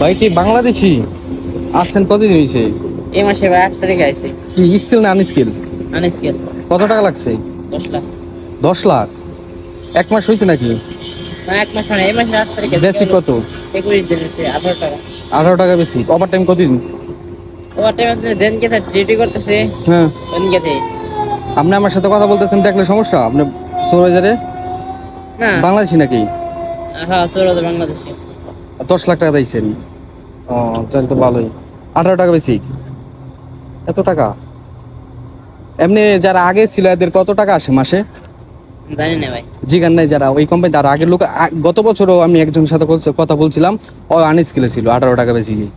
ভাই কি বাংলাদেশি? আসছেন কতদিন হয়েছে এই মাসে ভাই আট তারিখে আইছি। কি স্কিল না আনস্কিল? আনস্কেল। কত টাকা লাগছে? দশ লাখ। দশ লাখ? এক মাস হয়েছে নাকি? এক মাস মানে এই মাসে আট তারিখে বেশি কত? একুশ দিন আঠারো টাকা। আঠারো টাকা বেশি। ওভার টাইম কতদিন? ওভার টাইম দেন কে ডিউটি করতেছে। হ্যাঁ। দেন আপনি আমার সাথে কথা বলতেছেন দেখলে সমস্যা। আপনি সুপারভাইজারে? না। বাংলাদেশি নাকি? হ্যাঁ বাংলাদেশে। দশ লাখ টাকা দিয়েছেন ও তাহলে তো ভালোই। আঠারো টাকা বেশি। এত টাকা? এমনি যারা আগে ছিল এদের কত টাকা আসে মাসে? জানি না ভাই। জিগান নাই যারা ওই কোম্পানি তার আগের লোক গত বছরও আমি একজনের সাথে কথা বলছিলাম ও আনস্কিলে ছিল আঠারো টাকা বেশি।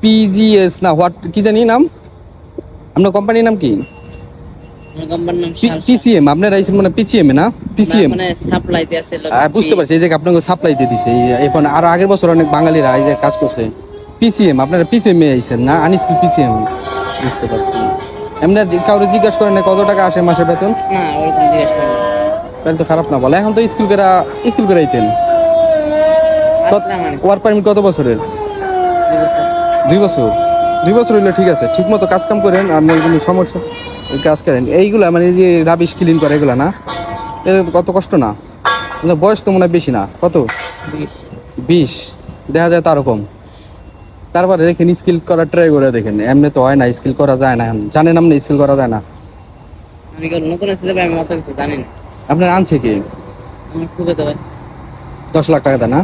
পিজিএস না হোয়াট কি জানি নাম? আপনার কোম্পানির নাম কি আমার কোম্পানির নাম শাল- পিসিএম আপনার আইসেন মানে পিসিএম না? পিসিএম? মানে সাপ্লাই দিয়ে বুঝতে পারছি এই যে আপনাকে সাপ্লাই দিয়ে দিছে। এখন আরও আগের বছর অনেক বাঙালিরা এই যে কাজ করছে। পিসিএম আপনারা পিসিএম এ না? Unskill PCM? বুঝতে পারছি। এমনি কাউরে জিজ্ঞাসা করেন না কত টাকা আসে মাসে বেতন? না ওরকম জিজ্ঞেস করেন তাহলে তো খারাপ না বলে। এখন তো স্কুল করা স্কুল করে আইতেন। আসলে মানে পারমিট কত বছরের? দুই বছর? দুই বছর হইলে ঠিক আছে। ঠিক মতো কাজ কাম করেন আর নয় কোনো সমস্যা। কাজ করেন। এইগুলা মানে যে রাবিশ ক্লিন করে এগুলা না এ কত কষ্ট না। মানে বয়স তো মনে হয় বেশি না। কত? বিশ। দেখা যায় তারও কম। তারপরে দেখেন স্কিল করার ট্রাই করে দেখেন। এমনি তো হয় না স্কিল করা যায় না। জানেন আপনি স্কিল করা যায় না। আপনার আনছে কি? দশ লাখ টাকা দেয় না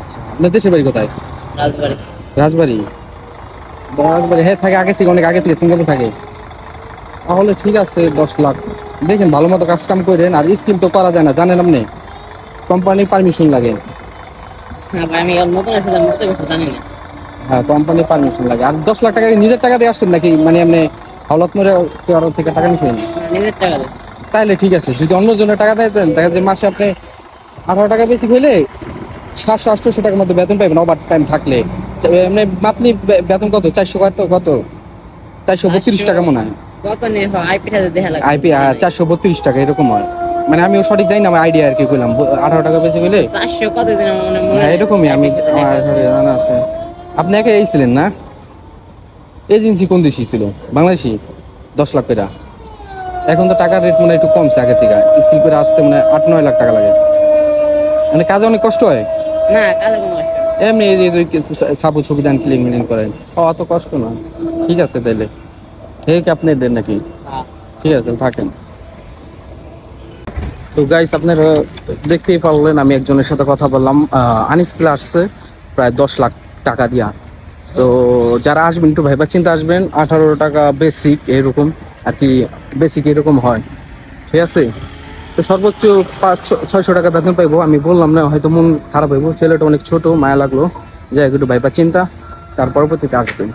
আচ্ছা আপনার দেশের বাড়ি কোথায়? রাজবাড়ি। রাজবাড়ি? রাজবাড়ি। হ্যাঁ থাকে আগে থেকে অনেক আগে থেকে সিঙ্গাপুর থাকে। তাহলে ঠিক আছে দশ লাখ। দেখেন ভালো মতো কাজ কাম করেন আর স্কিল তো করা যায় না জানেন আপনি? কোম্পানি পারমিশন লাগে। হ্যাঁ কোম্পানি পারমিশন লাগে। আর দশ লাখ টাকা নিজের টাকা দিয়ে আসছেন নাকি? মানে আপনি হলত মরে কেউ থেকে টাকা নিছেন? নিজের টাকা তাহলে ঠিক আছে যদি অন্য জনের টাকা দেন দেখা যায় মাসে আপনি আঠারো টাকা বেশি হইলে সাতশো আটশোশো টাকার মধ্যে বেতন পাইবেন ওভার টাইম থাকলে। এমনি মান্থলি বেতন কত? চারশো কত কত? চারশো বত্রিশ টাকা মনে হয়। আইপি চারশো বত্রিশ টাকা এরকম হয়। মানে আমিও সঠিক জানি না আমার আইডিয়া আর কি কইলাম। ব- আঠারো টাকা বেশি মনে মনে হ্যাঁ এরকমই আমি আমার ঘরে জানা আছে। আপনি একে এইছিলেন না? এজেন্সি কোন দেশি ছিল? বাংলাদেশি? দশ লাখ করে এখন তো টাকার রেট মানে একটু কমছে আগে থেকে। স্কিল করে আসতে মানে আট নয় লাখ টাকা লাগে। মানে কাজে অনেক কষ্ট হয়? না কালে কোনো না। এমনি সাবু ছবি দান ক্লিন মিলিং করেন অত কষ্ট না। ঠিক আছে তাহলে ঠিক আপনি দেন নাকি। ঠিক আছে, থাকেন। তো গাইস আপনারা দেখতেই পারলেন, আমি একজনের সাথে কথা বললাম। আনিসকিল আসছে, প্রায় দশ লাখ টাকা দিয়া। তো যারা আসবেন, একটু ভাইবা চিন্তা আসবেন, আঠারো টাকা বেসিক এরকম, আর কি বেসিক এরকম হয়। ঠিক আছে? তো সর্বোচ্চ পাঁচ ছয়শো টাকা বেতন পাইবো। আমি বললাম না, হয়তো মন খারাপ হইবো। ছেলেটা অনেক ছোট, মায়া লাগল। যাই একটু ভাইবার চিন্তা। তার পরবর্তীতে আসবেন